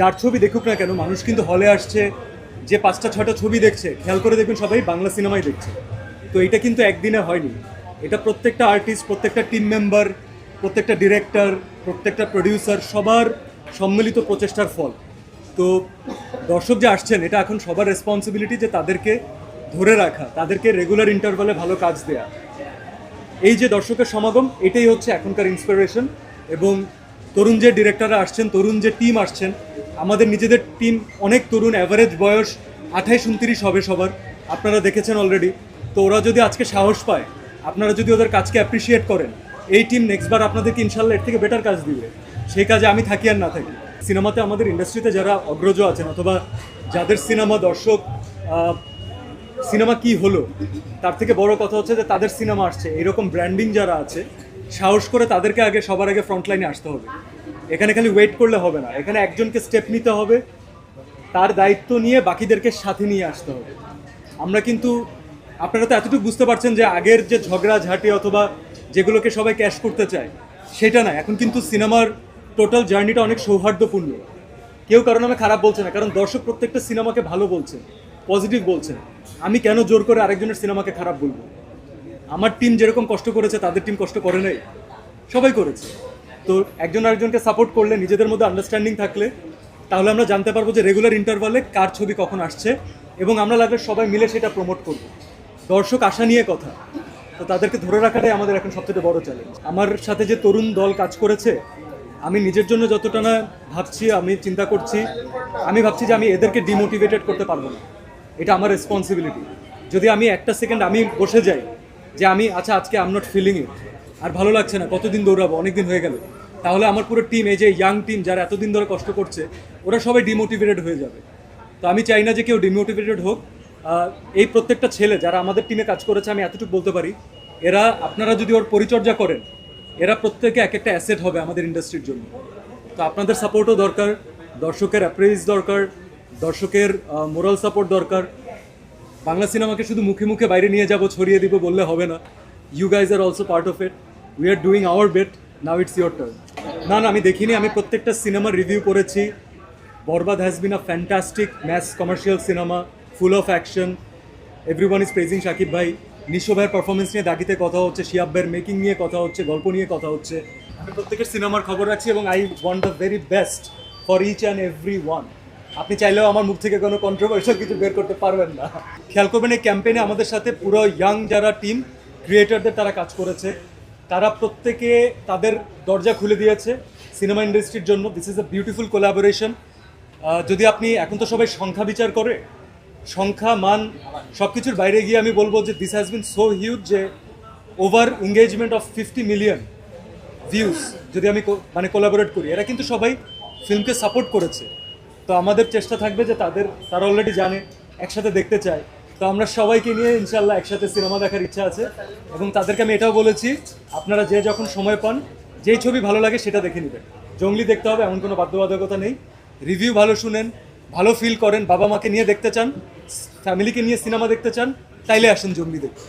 যার ছবি দেখুক না কেন, মানুষ কিন্তু হলে আসছে, যে পাঁচটা ছটা ছবি দেখছে, খেয়াল করে দেখবেন সবাই বাংলা সিনেমাই দেখছে। তো এটা কিন্তু একদিনে হয়নি। এটা প্রত্যেকটা আর্টিস্ট প্রত্যেকটা টিম মেম্বার প্রত্যেকটা ডিরেক্টর প্রত্যেকটা প্রডিউসার সবার সম্মিলিত প্রচেষ্টার ফল। তো দর্শক যে আসছেন, এটা এখন সবার রেসপন্সিবিলিটি যে তাদেরকে ধরে রাখা, তাদেরকে রেগুলার ইন্টারভালে ভালো কাজ দেয়া। এই যে দর্শকের সমাগম, এটাই হচ্ছে এখনকার ইন্সপিরেশন এবং তরুণ যে ডিরেক্টররা আসছেন, তরুণ যে টিম আসছেন আমাদের নিজেদের টিম অনেক তরুণ অ্যাভারেজ বয়স আঠাইশ, উনত্রিশ হবে সবার। আপনারা দেখেছেন অলরেডি তো ওরা যদি আজকে সাহস পায়, আপনারা যদি ওদের কাজকে অ্যাপ্রিসিয়েট করেন, এই টিম নেক্সটবার আপনাদেরকে ইনশাল্লাহ এর থেকে বেটার কাজ দিবে। সেই কাজে আমি থাকি আর না থাকি। সিনেমাতে আমাদের ইন্ডাস্ট্রিতে যারা অগ্রজ আছেন, অথবা যাদের সিনেমা দর্শক সিনেমা কি হলো, তার থেকে বড় কথা হচ্ছে যে তাদের সিনেমা আসছে। এরকম ব্র্যান্ডিং যারা আছে, সাহস করে তাদেরকে আগে সবার আগে ফ্রন্ট লাইনে আসতে হবে। এখানে খালি ওয়েট করলে হবে না। এখানে একজনকে স্টেপ নিতে হবে। তার দায়িত্ব নিয়ে বাকিদেরকে সাথে নিয়ে আসতে হবে। আমরা কিন্তু, আপনারা তো এতটুকু বুঝতে পারছেন যে আগের যে ঝগড়া ঝাঁটি অথবা যেগুলোকে সবাই ক্যাশ করতে চায়, সেটা না। এখন কিন্তু সিনেমার টোটাল জার্নিটা অনেক সৌহার্দ্যপূর্ণ। কেউ কারণ আমি খারাপ বলছে না, কারণ দর্শক প্রত্যেকটা সিনেমাকে ভালো বলছে পজিটিভ বলছে। আমি কেন জোর করে আরেকজনের সিনেমাকে খারাপ বলব? আমার টিম যেরকম কষ্ট করেছে, তাদের টিম কষ্ট করে নাই। সবাই করেছে। তো একজন আরেকজনকে সাপোর্ট করলে, নিজেদের মধ্যে আন্ডারস্ট্যান্ডিং থাকলে, তাহলে আমরা জানতে পারব যে রেগুলার ইন্টারভালে কার ছবি কখন আসছে এবং আমরা লাগলে সবাই মিলে সেটা প্রমোট করব। দর্শক আশা নিয়ে কথা। তো তাদেরকে ধরে রাখাটাই আমাদের এখন সবথেকে বড় চ্যালেঞ্জ আমার সাথে যে তরুণ দল কাজ করেছে, আমি নিজের জন্য যতটা না ভাবছি, আমি চিন্তা করছি, আমি ভাবছি যে আমি এদেরকে ডিমোটিভেটেড করতে পারব না। এটা আমার রেসপন্সিবিলিটি যদি আমি একটা সেকেন্ড আমি বসে যাই যে আমি আচ্ছা আজকে আম নট ফিলিং ইট আর ভালো লাগছে না, কতদিন দৌড়াবো? অনেকদিন হয়ে গেল। তাহলে আমার পুরো টিম এই যে ইয়াং টিম যারা এতদিন ধরে কষ্ট করছে, ওরা সবাই ডিমোটিভেটেড হয়ে যাবে। তো আমি চাই না যে কেউ ডিমোটিভেটেড হোক। এই প্রত্যেকটা ছেলে যারা আমাদের টিমে কাজ করেছে, আমি এতটুকু বলতে পারি, এরা, আপনারা যদি ওর পরিচর্যা করেন, এরা প্রত্যেকে এক একটা অ্যাসেট হবে আমাদের ইন্ডাস্ট্রির জন্য। তো আপনাদের সাপোর্টও দরকার, দর্শকের অ্যাপ্রেজ দরকার, দর্শকের মোরাল সাপোর্ট দরকার। বাংলা সিনেমাকে শুধু মুখে মুখে বাইরে নিয়ে যাব, ছড়িয়ে দিব বললে হবে না। You guys R also part of it we are doing our best now it's your turn না না, আমি দেখিনি, আমি প্রত্যেকটা সিনেমা রিভিউ করেছি। Borbaad has been a fantastic mass commercial cinema full of action every one is praising Shakib ভাই। নিশো ভাইয়ের performance নিয়ে দাগিতে কথা হচ্ছে, শিয়াব ভাইয়ের মেকিং নিয়ে কথা হচ্ছে, গল্প নিয়ে কথা হচ্ছে। আমি প্রত্যেকের সিনেমার খবর রাখছি এবং I want the very best for each and every one আপনি চাইলেও আমার মুখ থেকে কোনো কন্ট্রোভার্সিয়াল কিছু বের করতে পারবেন না। খেয়াল করবেন, এই ক্যাম্পেইনে আমাদের সাথে পুরো ইয়াং যারা টিম ক্রিয়েটারদের তারা কাজ করেছে। তারা প্রত্যেকে তাদের দরজা খুলে দিয়েছে সিনেমা ইন্ডাস্ট্রির জন্য। This is a beautiful collaboration যদি আপনি, এখন তো সবাই সংখ্যা বিচার করে, সংখ্যা, মান সব কিছুর বাইরে গিয়ে আমি বলব যে this has been so huge যে over engagement of fifty million views যদি আমি মানে কোলাবোরেট করি। এরা কিন্তু সবাই ফিল্মকে সাপোর্ট করেছে। তো আমাদের চেষ্টা থাকবে যে তাদের, তারা অলরেডি জানে, একসাথে দেখতে চায়। তো আমরা সবাইকে নিয়ে ইনশাল্লাহ একসাথে সিনেমা দেখার ইচ্ছা আছে এবং তাদেরকে আমি এটাও বলেছি, আপনারা যে যখন সময় পান, যেই ছবি ভালো লাগে সেটা দেখে নেবেন। জঙ্গলি দেখতে হবে, এমন কোনো বাধ্যবাধকতা নেই। রিভিউ ভালো শুনেন, ভালো ফিল করেন, বাবা মাকে নিয়ে দেখতে চান ফ্যামিলিকে নিয়ে সিনেমা দেখতে চান, তাইলে আসেন জঙ্গলি দেখতে।